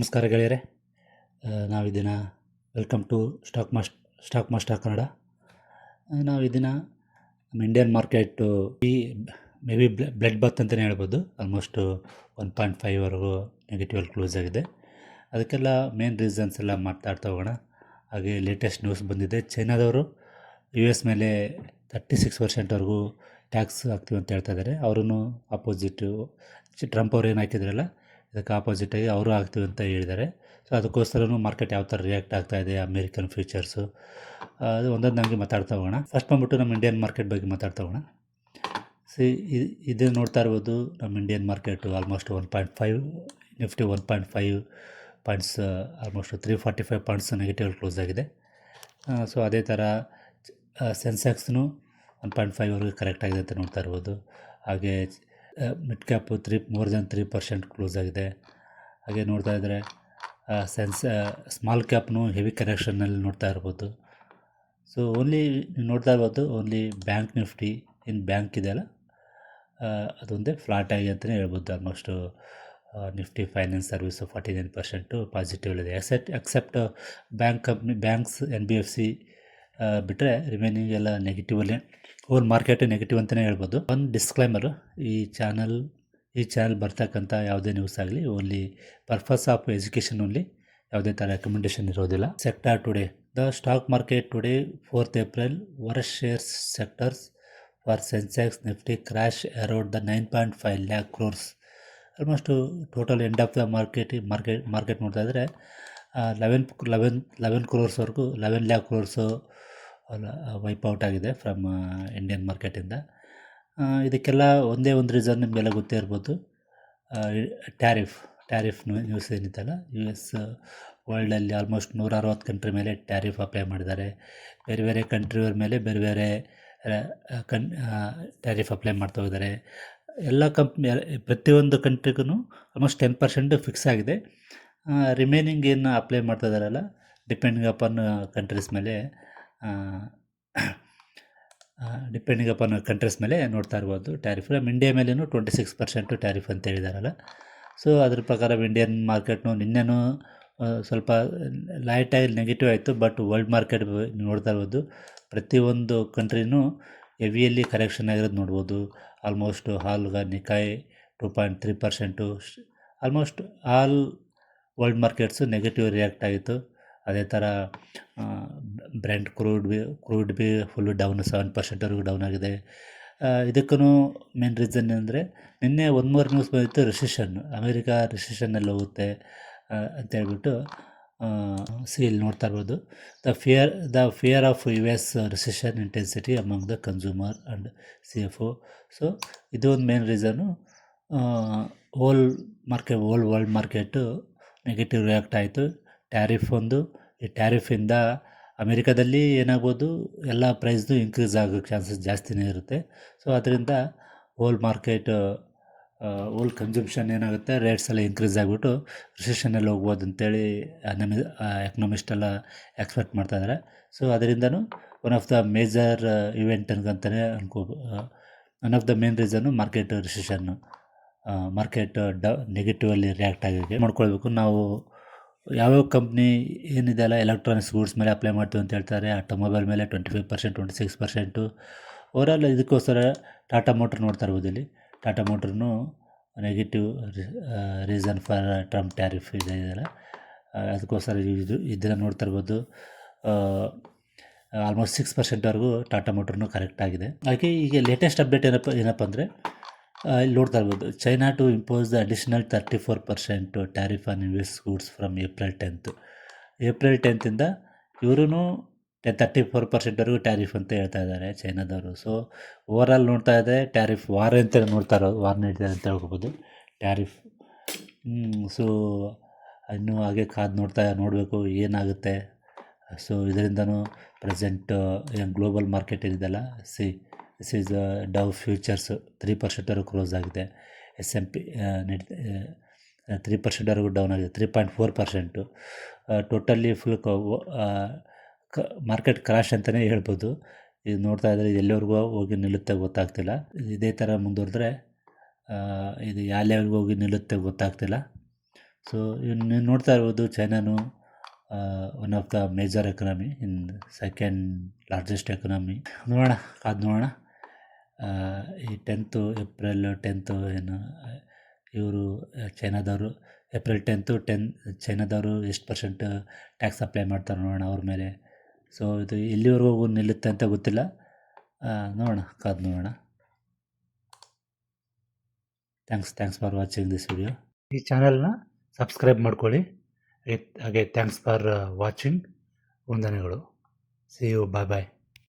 ನಮಸ್ಕಾರ ಗೆಳೆಯರೆ. ನಾವು ಇದನ್ನು welcome to stock mast stock master Kannada. ನಾವು ಈ ನಮ್ಮ ಇಂಡಿಯನ್ ಮಾರ್ಕೆಟು ಈ ಮೇ ಬಿ ಬ್ಲಡ್ ಬತ್ ಅಂತಲೇ ಹೇಳ್ಬೋದು. ಆಲ್ಮೋಸ್ಟು ಒನ್ ಪಾಯಿಂಟ್ ಫೈವ್ವರೆಗೂ ನೆಗೆಟಿವ್ ಕ್ಲೋಸ್ ಆಗಿದೆ. ಅದಕ್ಕೆಲ್ಲ ಮೇನ್ ರೀಸನ್ಸ್ ಎಲ್ಲ ಮಾತಾಡ್ತಾ ಹೋಗೋಣ. ಹಾಗೆ ಲೇಟೆಸ್ಟ್ ನ್ಯೂಸ್ ಬಂದಿದೆ. ಚೈನಾದವರು ಯು ಎಸ್ ಮೇಲೆ ತರ್ಟಿ ಸಿಕ್ಸ್ ಪರ್ಸೆಂಟ್ವರೆಗೂ ಟ್ಯಾಕ್ಸ್ ಹಾಕ್ತೀವಿ ಅಂತ ಹೇಳ್ತಾ ಇದ್ದಾರೆ. ಅವರೂ ಅಪೋಸಿಟು ಟ್ರಂಪ್ ಅವ್ರು ಏನು ಹಾಕಿದ್ರಲ್ಲ ಇದಕ್ಕೆ ಆಪೋಸಿಟಾಗಿ ಅವರು ಆಗ್ತೀವಿ ಅಂತ ಹೇಳಿದ್ದಾರೆ. ಸೊ ಅದಕ್ಕೋಸ್ಕರನೂ ಮಾರ್ಕೆಟ್ ಯಾವ ಥರ ರಿಯಾಕ್ಟ್ ಆಗ್ತಾ ಇದೆ ಅಮೇರಿಕನ್ ಫ್ಯೂಚರ್ಸು ಅದು ಒಂದೊಂದು ನಮಗೆ ಮಾತಾಡ್ತಾ ಹೋಗೋಣ. ಫಸ್ಟ್ ಬಂದ್ಬಿಟ್ಟು ನಮ್ಮ ಇಂಡಿಯನ್ ಮಾರ್ಕೆಟ್ ಬಗ್ಗೆ ಮಾತಾಡ್ತಾ ಹೋಗೋಣ. ಸಿ ಇದು ನೋಡ್ತಾ ಇರ್ಬೋದು ನಮ್ಮ Indian market almost one point five Nifty one point five points almost three forty five points negative close ಆಗಿದೆ. ಸೊ ಅದೇ ಥರ ಸೆನ್ಸೆಕ್ಸ್ನು ಒನ್ ಪಾಯಿಂಟ್ ಫೈವ್ವರೆಗೂ ಕರೆಕ್ಟ್ ಆಗಿದೆ ಅಂತ ನೋಡ್ತಾ ಇರ್ಬೋದು. ಹಾಗೆ mid cap three, more than three percent close ಆಗಿದೆ. ಹಾಗೆ ನೋಡ್ತಾ ಇದ್ದರೆ ಸೆನ್ಸ್ ಸ್ಮಾಲ್ ಕ್ಯಾಪ್ನು ಹೆವಿ ಕರೆಕ್ಷನ್ನಲ್ಲಿ ನೋಡ್ತಾ ಇರ್ಬೋದು. ಸೊ, ಓನ್ಲಿ ನೋಡ್ತಾ ಇರ್ಬೋದು, ಓನ್ಲಿ ಬ್ಯಾಂಕ್ ನಿಫ್ಟಿ ಇನ್ನು ಬ್ಯಾಂಕ್ ಇದೆಯಲ್ಲ ಅದೊಂದೇ ಫ್ಲಾಟ್ ಆಗಿದೆ ಅಂತಲೇ ಹೇಳ್ಬೋದು. Almost Nifty finance service forty nine percent positive ಇದೆ. Except except bank company, banks, N B F C ಬಿಟ್ಟರೆ ರಿಮೈನಿಂಗ್ ಎಲ್ಲ ನೆಗೆಟಿವಲ್ಲೇ ಓಲ್ ಮಾರ್ಕೆಟ್ ನೆಗೆಟಿವ್ ಅಂತಲೇ ಹೇಳ್ಬೋದು. ಒಂದು ಡಿಸ್ಕ್ಲೈಮರು ಈ ಚಾನಲ್ ಈ ಚಾನಲ್ ಬರ್ತಕ್ಕಂಥ ಯಾವುದೇ ನ್ಯೂಸ್ ಆಗಲಿ only purpose of education only ಯಾವುದೇ ಥರ ರೆಕಮೆಂಡೇಷನ್ ಇರೋದಿಲ್ಲ. Sector today the stock market today fourth April versus shares sectors for Sensex Nifty crash around the nine point five lakh crores almost total end of the market market market ನೋಡ್ತಾ ಇದ್ದರೆ eleven eleven eleven ಕ್ರೋರ್ಸ್ವರೆಗೂ eleven lakh crores wipe out ಆಗಿದೆ from Indian ಮಾರ್ಕೆಟಿಂದ ಇದಕ್ಕೆಲ್ಲ ಒಂದೇ ಒಂದು reason ನಿಮಗೆಲ್ಲ ಗೊತ್ತೇ ಇರ್ಬೋದು. ಟ್ಯಾರಿಫ್ ಟ್ಯಾರಿಫ್ ನ್ಯೂಸ್ ಏನಿತ್ತಲ್ಲ ಯು ಎಸ್ ವರ್ಲ್ಡಲ್ಲಿ ಆಲ್ಮೋಸ್ಟ್ ನೂರ ಅರವತ್ತು ಕಂಟ್ರಿ ಮೇಲೆ ಟ್ಯಾರಿಫ್ ಅಪ್ಲೈ ಮಾಡಿದ್ದಾರೆ. ಬೇರೆ ಬೇರೆ ಕಂಟ್ರಿಯವ್ರ ಮೇಲೆ ಬೇರೆ ಬೇರೆ ಕನ್ ಟ್ಯಾರಿಫ್ ಅಪ್ಲೈ ಮಾಡ್ತಾ ಹೋಗಿದ್ದಾರೆ. ಎಲ್ಲ ಕಂಪ್ನಿ ಪ್ರತಿಯೊಂದು ಕಂಟ್ರಿಗೂ ಆಲ್ಮೋಸ್ಟ್ ಟೆನ್ ಪರ್ಸೆಂಟ್ ಫಿಕ್ಸ್ ಆಗಿದೆ. ರಿಮೈನಿಂಗ್ ಏನು ಅಪ್ಲೈ ಮಾಡ್ತಾ ಇದ್ದಾರಲ್ಲ ಡಿಪೆಂಡಿಂಗ್ ಅಪಾನ್ ಕಂಟ್ರೀಸ್ ಮೇಲೆ ಡಿಪೆಂಡಿಂಗ್ ಅಪಾನ್ ಕಂಟ್ರೀಸ್ ಮೇಲೆ ನೋಡ್ತಾ ಇರ್ಬೋದು. ಟ್ಯಾರಿಫ್ ನಮ್ಮ ಇಂಡಿಯಾ ಮೇಲೂ ಟ್ವೆಂಟಿ ಸಿಕ್ಸ್ ಪರ್ಸೆಂಟು ಟ್ಯಾರಿಫ್ ಅಂತ ಹೇಳಿದಾರಲ್ಲ. ಸೊ ಅದ್ರ ಪ್ರಕಾರ ಇಂಡಿಯನ್ ಮಾರ್ಕೆಟ್ನು ನಿನ್ನೆನೂ ಸ್ವಲ್ಪ ಲೈಟಾಗಿ ನೆಗೆಟಿವ್ ಆಯಿತು. ಬಟ್ ವರ್ಲ್ಡ್ ಮಾರ್ಕೆಟ್ ನೋಡ್ತಾ ಇರ್ಬೋದು. ಪ್ರತಿಯೊಂದು ಕಂಟ್ರಿನೂ ಹೆವಿಯಲ್ಲಿ ಕರೆಕ್ಷನ್ ಆಗಿರೋದು ನೋಡ್ಬೋದು. Almost ಹಾಲ್ಗ Nikkei two point three percent almost all world markets negative react ಆಗಿತ್ತು. ಅದೇ ಥರ brand crude B crude B full down seven ಪರ್ಸೆಂಟ್ವರೆಗೂ down ಆಗಿದೆ. ಇದಕ್ಕೂ ಮೇನ್ ರೀಸನ್ ಅಂದರೆ ನಿನ್ನೆ ಒಂದು ಮೂರು ನ್ಯೂಸ್ ಬಂದಿತ್ತು ರಿಸೆಷನ್ ಅಮೇರಿಕಾ ರಿಸೆಷನ್ನಲ್ಲಿ ಹೋಗುತ್ತೆ ಅಂತ ಅಂತೇಳ್ಬಿಟ್ಟು ಸಿ ಇಲ್ಲಿ ನೋಡ್ತಾ ಇರ್ಬೋದು. The fear the fear of U S recession intensity among the consumer and C F O so ಇದು ಒಂದು main reason all market all world market negative react ಆಯಿತು. ಟ್ಯಾರಿಫ್ ಒಂದು. ಈ ಟ್ಯಾರಿಫಿಂದ ಅಮೇರಿಕಾದಲ್ಲಿ ಏನಾಗ್ಬೋದು, ಎಲ್ಲ ಪ್ರೈಸ್ದು ಇನ್ಕ್ರೀಸ್ ಆಗೋ ಚಾನ್ಸಸ್ ಜಾಸ್ತಿನೇ ಇರುತ್ತೆ. ಸೊ ಅದರಿಂದ ಓಲ್ ಮಾರ್ಕೆಟ್ ಓಲ್ ಕನ್ಸಂಪ್ಷನ್ ಏನಾಗುತ್ತೆ ರೇಟ್ಸ್ ಎಲ್ಲ ಇನ್ಕ್ರೀಸ್ ಆಗಿಬಿಟ್ಟು ರಿಸೆಷನಲ್ಲಿ ಹೋಗ್ಬೋದು ಅಂತೇಳಿ ನಮ್ಮ ಎಕನಾಮಿಸ್ಟ್ ಎಲ್ಲ ಎಕ್ಸ್ಪೆಕ್ಟ್ ಮಾಡ್ತಾ ಇದ್ದಾರೆ so ಅದರಿಂದನೂ one of the major event ಅಂತಲೇ ಅನ್ಕೋ ಒನ್ ಆಫ್ ದ ಮೇನ್ ರೀಸನ್ನು ಮಾರ್ಕೆಟ್ ರಿಸೆಷನ್ನು ಮಾರ್ಕೆಟ್ ಡ, ನೆಗೆಟಿವಲ್ಲಿ ರಿಯಾಕ್ಟ್ ಆಗಿದೆ ಮಾಡ್ಕೊಳ್ಬೇಕು. ನಾವು ಯಾವ್ಯಾವ ಕಂಪ್ನಿ ಏನಿದೆ ಅಲ್ಲ ಎಲೆಕ್ಟ್ರಾನಿಕ್ಸ್ ಗೂಡ್ಸ್ ಮೇಲೆ ಅಪ್ಲೈ ಮಾಡ್ತೀವಿ ಅಂತ ಹೇಳ್ತಾರೆ. ಆಟೋಮೊಬೈಲ್ ಮೇಲೆ twenty five percent twenty six percent overall ಇದಕ್ಕೋಸ್ಕರ ಟಾಟಾ ಮೋಟ್ರ್ ನೋಡ್ತಾ ಇರ್ಬೋದು ಇಲ್ಲಿ. Tata ಮೋಟ್ರನ್ನು negative reason for Trump tariff ಇದೆ ಇದೆಲ್ಲ ಅದಕ್ಕೋಸ್ಕರ ಇದು ಇದನ್ನು ನೋಡ್ತಾ ಇರ್ಬೋದು. ಆಲ್ಮೋಸ್ಟ್ ಸಿಕ್ಸ್ ಪರ್ಸೆಂಟ್ವರೆಗೂ ಟಾಟಾ ಮೋಟ್ರನ್ನು ಕರೆಕ್ಟ್ ಆಗಿದೆ. ಹಾಗೆ ಈಗ ಲೇಟೆಸ್ಟ್ ಅಪ್ಡೇಟ್ ಏನಪ್ಪ ಏನಪ್ಪ ಅಂದರೆ ಇಲ್ಲಿ ನೋಡ್ತಾ ಇರ್ಬೋದು China to impose the additional thirty four percent tariff on U S goods from April tenth April ಟೆಂತಿಂದ ಇವರು ಟೆ ತರ್ಟಿ ಫೋರ್ ಪರ್ಸೆಂಟ್ವರೆಗೂ ಟ್ಯಾರಿಫ್ ಅಂತ ಹೇಳ್ತಾ ಇದ್ದಾರೆ ಚೈನಾದವರು ಸೊ ಓವರಾಲ್ ನೋಡ್ತಾ ಇದ್ದರೆ ಟ್ಯಾರಿಫ್ ವಾರ ಅಂತ ನೋಡ್ತಾ ಇರೋದು ವಾರ್ ನಡೀತಾರೆ ಅಂತ ಹೇಳ್ಕೊಬೋದು ಟ್ಯಾರಿಫ್ ಸೊ ಇನ್ನೂ ಹಾಗೆ ಕಾದು ನೋಡ್ತಾ ನೋಡಬೇಕು, ಏನಾಗುತ್ತೆ. ಸೊ ಇದರಿಂದನೂ ಪ್ರೆಸೆಂಟ್ ಏನು ಗ್ಲೋಬಲ್ ಮಾರ್ಕೆಟ್ ಏನಿದೆಲ್ಲ see this is Dow futures three ಪರ್ಸೆಂಟ್ವರೆಗೂ close ಆಗಿದೆ. S M P net three ಪರ್ಸೆಂಟ್ವರೆಗೂ down ಆಗಿದೆ. Three point four percent totally full ಕ ಮಾರ್ಕೆಟ್ ಕ್ರಾಶ್ ಅಂತಲೇ ಹೇಳ್ಬೋದು. ಇದು ನೋಡ್ತಾ ಇದ್ದರೆ ಇದು ಎಲ್ಲಿವರೆಗೂ ಹೋಗಿ ನಿಲ್ಲುತ್ತೆ ಗೊತ್ತಾಗ್ತಿಲ್ಲ. ಇದೇ ಥರ ಮುಂದುವರೆದ್ರೆ ಇದು ಯಾವ ಲೆವೆಲ್ಗೆ ಹೋಗಿ ನಿಲ್ಲುತ್ತೆ ಗೊತ್ತಾಗ್ತಿಲ್ಲ. ಸೊ ನೀವು ನೋಡ್ತಾ ಇರ್ಬೋದು ಚೈನಾನು one of the major economy in second largest economy ನೋಡೋಣ ಅದು ನೋಡೋಣ ಈ ಟೆಂತು ಏಪ್ರಿಲ್ ಟೆಂತು ಏನು, ಇವರು ಚೈನಾದವರು ಏಪ್ರಿಲ್ ಟೆಂತು ಟೆನ್ ಚೈನಾದವರು ಎಷ್ಟು ಪರ್ಸೆಂಟ್ ಟ್ಯಾಕ್ಸ್ ಅಪ್ಲೈ ಮಾಡ್ತಾರೆ ನೋಡೋಣ ಅವ್ರ ಮೇಲೆ. ಸೊ ಇದು ಎಲ್ಲಿವರೆಗೂ ನಿಲ್ಲುತ್ತೆ ಅಂತ ಗೊತ್ತಿಲ್ಲ. ನೋಡೋಣ, ಕಾದು ನೋಡೋಣ. Thanks thanks for watching this video ಈ ಚಾನಲ್ನ ಸಬ್ಸ್ಕ್ರೈಬ್ ಮಾಡ್ಕೊಳ್ಳಿ. ಹಾಗೆ ಥ್ಯಾಂಕ್ಸ್ ಫಾರ್ ವಾಚಿಂಗ್ ವಂದನೆಗಳು. See you bye bye